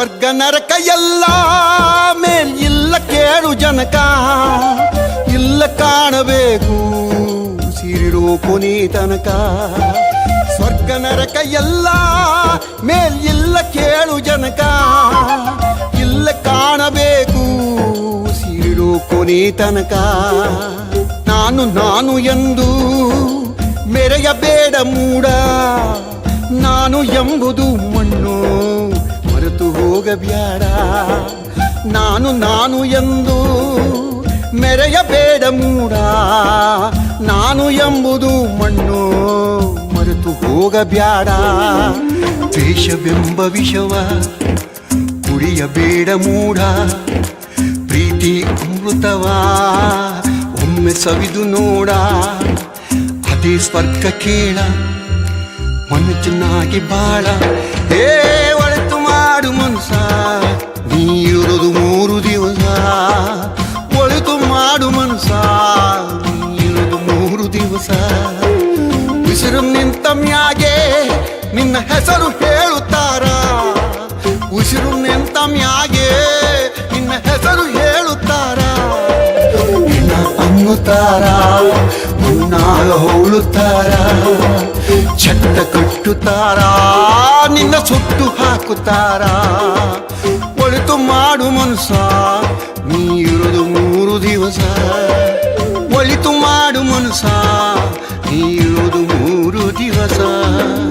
ಸ್ವರ್ಗ ನರಕ ಎಲ್ಲ ಮೇಲ್ ಇಲ್ಲ ಕೇಳು ಜನಕ. ಇಲ್ಲ ಕಾಣಬೇಕು ಸಿರಿರೋ ಕೊನೆ ತನಕ. ಸ್ವರ್ಗ ನರಕ ಎಲ್ಲ ಮೇಲ್ ಇಲ್ಲ ಕೇಳು ಜನಕ. ಇಲ್ಲ ಕಾಣಬೇಕು ಸಿರಿರೋ ಕೊನಿ ತನಕ. ನಾನು ನಾನು ಎಂದು ಮೆರೆಯಬೇಡ ಮೂಡ. ನಾನು ಎಂಬುದು ಹೋಗಬ್ಯಾಡ ನಾನು ನಾನು ಎಂದು ಮೆರೆಯಬೇಡ ಮೂಡ ನಾನು ಎಂಬುದು ಮಣ್ಣು ಮರೆತು ಹೋಗಬ್ಯಾಡ ದ್ವೇಷವೆಂಬ ವಿಷವ ಕುಡಿಯಬೇಡ ಮೂಢ. ಪ್ರೀತಿ ಅಮೃತವಾ ಒಮ್ಮೆ ಸವಿದು ನೋಡ. ಅದೇ ಸ್ವರ್ಗ ಕೇಳ ಮನುಷ್ಯನಾಗಿ ಬಾಳ ಉಸಿರು ನಿಂತ ಮ್ಯಾಗೆ ನಿನ್ನ ಹೆಸರು ಹೇಳುತ್ತಾರ? ಉಸಿರು ನಿಂತ ಮ್ಯಾಗೆ ನಿನ್ನ ಹೆಸರು ಹೇಳುತ್ತಾರ? ನಿನ್ನ ಅನ್ನುತ್ತಾರ ಮುನ್ನಾಗ ಹೋಳುತ್ತಾರ, ಚಟ್ಟ ಕಟ್ಟುತ್ತಾರ, ನಿನ್ನ ಸುಟ್ಟು ಹಾಕುತ್ತಾರ? ಒಳಿತು ಮಾಡು ಮನುಷ್ಯ ನೀರುದು ಮೂರು ದಿವಸ. वसा